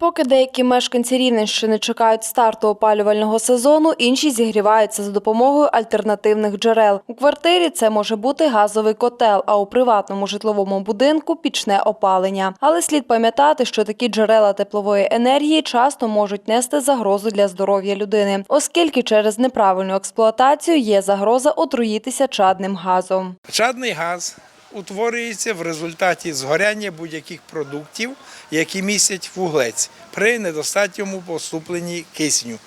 Поки деякі мешканці Рівненщини чекають старту опалювального сезону, інші зігріваються за допомогою альтернативних джерел. У квартирі це може бути газовий котел, а у приватному житловому будинку пічне опалення. Але слід пам'ятати, що такі джерела теплової енергії часто можуть нести загрозу для здоров'я людини, оскільки через неправильну експлуатацію є загроза отруїтися чадним газом. Чадний газ утворюється в результаті згоряння будь-яких продуктів, які містять вуглець при недостатньому поступленні кисню.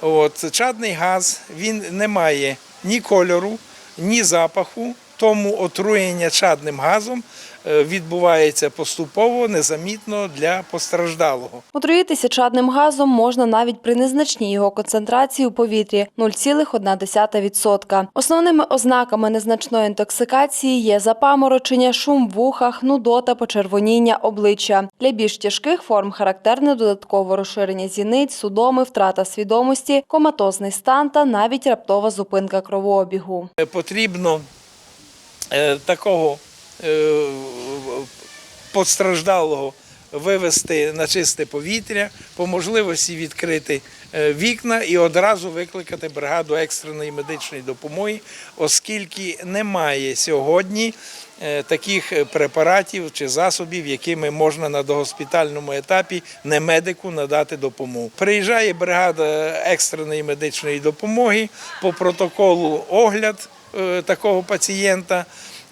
От, чадний газ він не має ні кольору, ні запаху, тому отруєння чадним газом е, відбувається поступово, незамітно для постраждалого. Отруїтися чадним газом можна навіть при незначній його концентрації у повітрі 0,1%. Основними ознаками незначної інтоксикації є запаморочення, шум в вухах, нудота, почервоніння обличчя. Для більш тяжких форм характерне додаткове розширення зіниць, судоми, втрата свідомості, коматозний стан та навіть раптова зупинка кровообігу. Потрібно такого е, постраждалого вивести на чисте повітря, по можливості відкрити е, вікна і одразу викликати бригаду екстреної медичної допомоги, оскільки немає сьогодні е, таких препаратів чи засобів, якими можна на догоспітальному етапі не медику надати допомогу. Приїжджає бригада екстреної медичної допомоги по протоколу огляд е, такого пацієнта.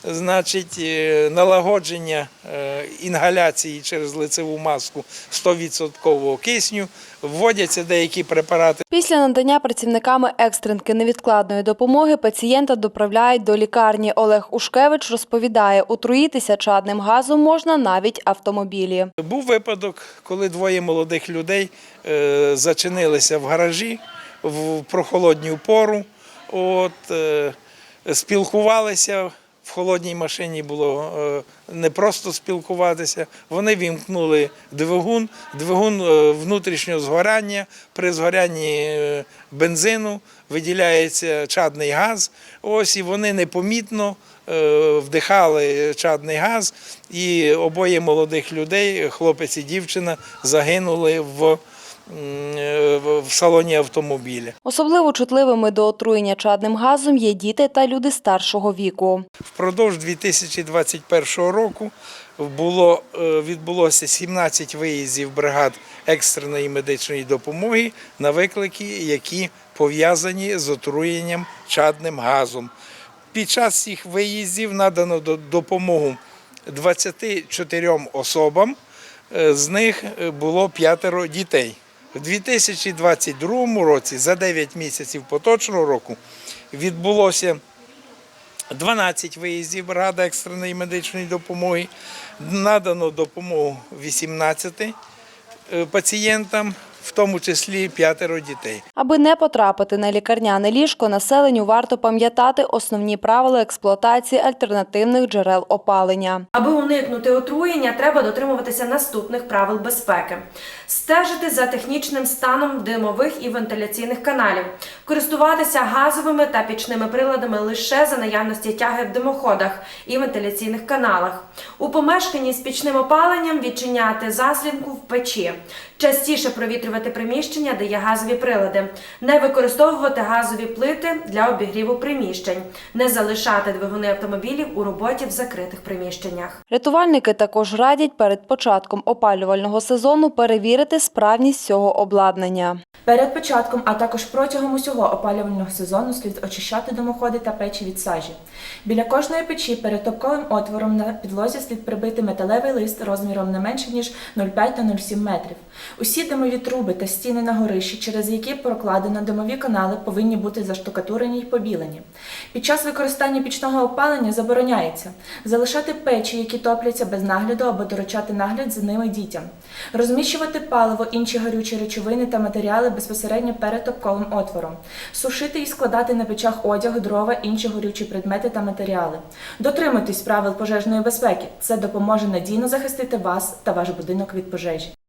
Значить, е, налагодження е, інгаляції через лицеву маску 100% кисню, вводяться деякі препарати. Після надання працівниками екстренки невідкладної допомоги пацієнта доправляють до лікарні. Олег Ушкевич розповідає, отруїтися чадним газом можна навіть автомобілі. Був випадок, коли двоє молодих людей е, зачинилися в гаражі в прохолодню пору. От, е, спілкувалися. В холодній машині було е, не просто спілкуватися. Вони вімкнули двигун, двигун е, внутрішнього згорання. При згорянні е, бензину виділяється чадний газ. Ось і вони непомітно вдихали чадний газ, і обоє молодих людей, хлопець і дівчина, загинули в, в- в салоні автомобіля. Особливо чутливими до отруєння чадним газом є діти та люди старшого віку. Впродовж 2021 року було, е, відбулося 17 виїздів бригад екстреної медичної допомоги на виклики, які пов'язані з отруєнням чадним газом. Під час цих виїздів надано до- допомогу 24 особам, е, з них е, було п'ятеро дітей. У 2022 році, за 9 місяців поточного року, відбулося 12 виїздів бригади екстреної медичної допомоги. Надано допомогу 18 е, пацієнтам, в тому числі п'ятеро дітей. Аби не потрапити на лікарняне ліжко, населенню варто пам'ятати основні правила експлуатації альтернативних джерел опалення. Аби уникнути отруєння, треба дотримуватися наступних правил безпеки: стежити за технічним станом димових і вентиляційних каналів, користуватися газовими та пічними приладами лише за наявності тяги в димоходах і вентиляційних каналах. У помешканні з пічним опаленням відчиняти заслінку в печі, частіше провітрювати приміщення, де є газові прилади, не використовувати газові плити для обігріву приміщень, не залишати двигуни автомобілів у роботі в закритих приміщеннях. Рятувальники також радять перед початком опалювального сезону перевірити справність цього обладнання. Перед початком, а також протягом усього опалювального сезону слід очищати димоходи та печі від сажі. Біля кожної печі перед топковим отвором на підлозі слід прибити металевий лист розміром не менше ніж 0,5 та 0,7 метрів. Усі димові труби та стіни на горищі, через які прокладено димові канали, повинні бути заштукатурені й побілені. Під час використання пічного опалення забороняється залишати печі, які топляться без нагляду або доручати нагляд за ними дітям, розміщувати паливо, інші горючі речовини та матеріали безпосередньо перед топковим отвором, сушити і складати на печах одяг, дрова, інші горючі предмети та матеріали. Дотримуйтесь правил пожежної безпеки. Це допоможе надійно захистити вас та ваш будинок від пожежі.